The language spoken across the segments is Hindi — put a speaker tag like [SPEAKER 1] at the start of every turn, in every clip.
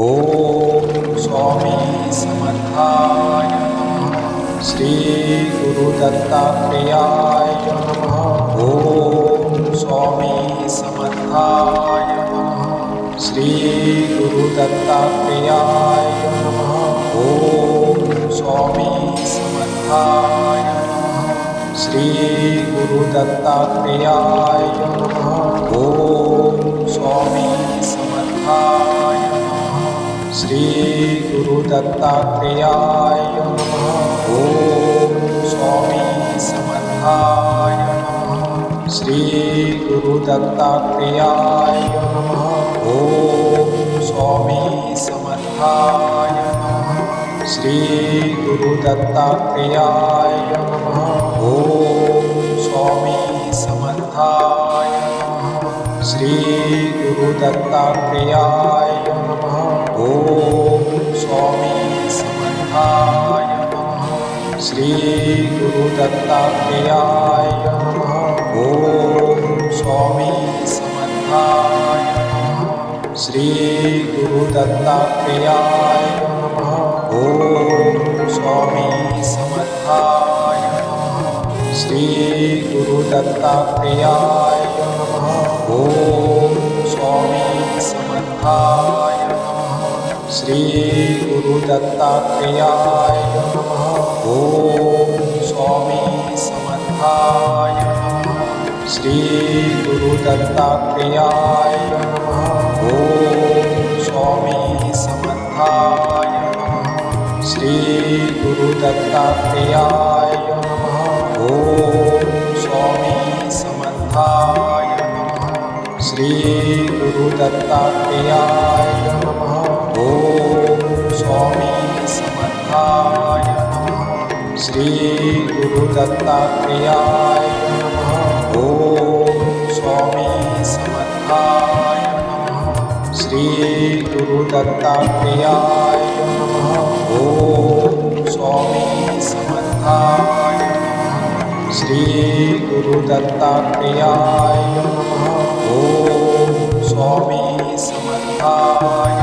[SPEAKER 1] ॐ स्वामी समर्थाय श्रीगुरुदत्तात्रियाय स्वामी समर्थाय श्रीगुरुदत्तात्रियाय स्वामी समर्थाय श्रीगुरुदत्तात्रियाय ॐ स्वामी समर्थाय नमः श्री गुरु दत्तात्रेयाय नमः। ओम स्वामी समर्थाय नमः। दत्तात्रेयाय नमः। ओम स्वामी समर्थाय नमः। दत्तात्रेयाय नमः। ओम स्वामी समर्थाय नमः। दत्तात्रेयाय नमः ओम स्वामी समर्थाय नमः श्री गुरु दत्तात्रेयाय नमः ओम स्वामी समर्थाय नमः श्री गुरु दत्तात्रेयाय नमः ओम स्वामी समर्थाय नमः श्री गुरु दत्तात्रेयाय नमः ओम स्वामी समर्थाय नमः श्री गुरु दत्तात्रेयाय नमः। ओम स्वामी समर्थाय नमः। श्री गुरु दत्तात्रेयाय नमः। ओम स्वामी समर्थाय नमः। श्री गुरु दत्तात्रेयाय नमः। ओम स्वामी समर्थाय नमः। श्री गुरु दत्तात्रेयाय नमः। स्वामी समर्थाय नमः श्री गुरु दत्तात्रेयाय नमः स्वामी समर्थाय नमः श्री गुरु दत्तात्रेयाय नमः स्वामी समर्थाय नमः श्री गुरु दत्तात्रेयाय नमः स्वामी समर्थाय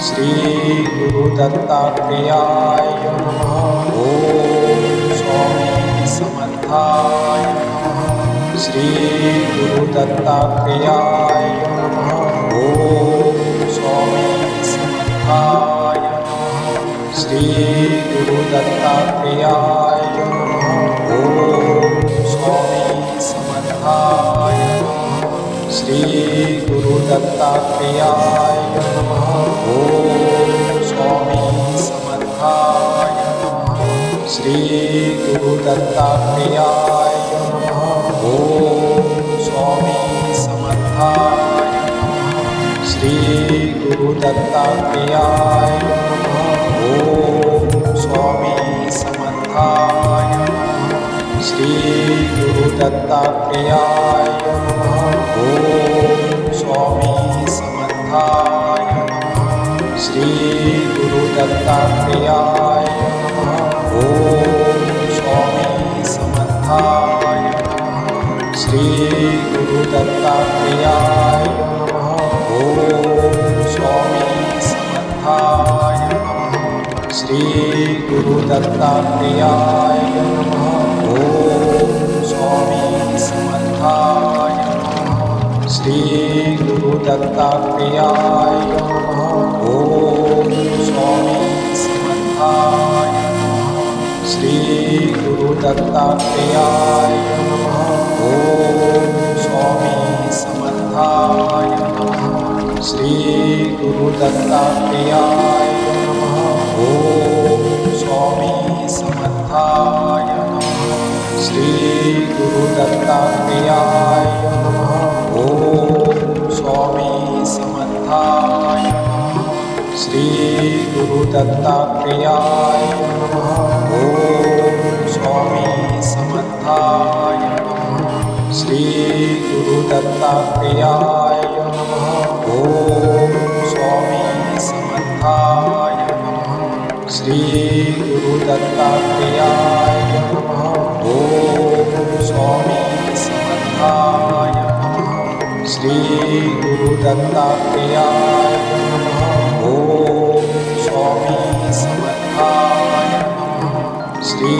[SPEAKER 1] श्री गुरु दत्तात्रेयाय नमः। ओम स्वामी समर्थाय नमः। श्री गुरु दत्तात्रेयाय नमः। ओम स्वामी समर्थाय नमः। श्री गुरु दत्तात्रेयाय नमः। ओम स्वामी समर्थाय नमः। नमः श्री गुरु दत्तात्रेयाय नमः ओम स्वामी समर्थाय श्री गुरु दत्तात्रेयाय नमः ओम स्वामी समर्थाय श्री गुरु दत्तात्रेयाय नमः ओम स्वामी समर्थाय गुरु दत्तात्रेयाय नमः ओम स्वामी समर्थाय नमः श्री गुरु दत्तात्रेयाय नमः ओम स्वामी समर्थाय नमः श्री गुरु दत्तात्रेयाय नमः ओम स्वामी समर्थाय नमः दत्तात्रेयाय नमः। ओम स्वामी समर्थाय नमः। श्री गुरु दत्तात्रेयाय नमः। ओम स्वामी समर्थाय श्री गुरु दत्तात्रेयाय नमः। ओम स्वामी समर्थाय नमः। श्री स्वामी समर्थाय नमः। श्रीगुरुदत्तात्रेयाय नमः। ॐ स्वामी समर्थाय नमः। श्रीगुरुदत्तात्रेयाय नमः। ॐ स्वामी समर्थाय नमः। श्रीगुरुदत्तात्रेयाय नमः। ॐ स्वामी समर्थाय नमः। श्री